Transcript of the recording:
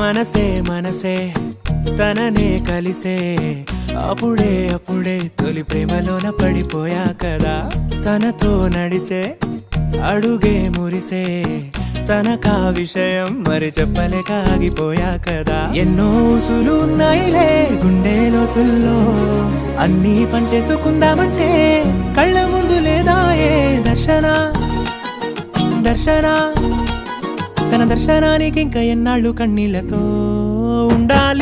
మనసే మనసే తననే కలిసే. అప్పుడే అప్పుడే తొలి ప్రేమలోన పడిపోయా కదా. తనతో నడిచే అడుగే మురిసే. తనకా విషయం మరి చెప్పలేక ఆగిపోయా కదా. ఎన్నో ఊసులు ఉన్నాయిలే గుండె లోతుల్లో. అన్నీ పనిచేసుకుందామంటే కళ్ళ ముందు లేదా ఏ దర్శన? దర్శనా? తన దర్శనానికి ఇంకా ఎన్నాళ్ళు కన్నీళ్ళతో ఉండాలి.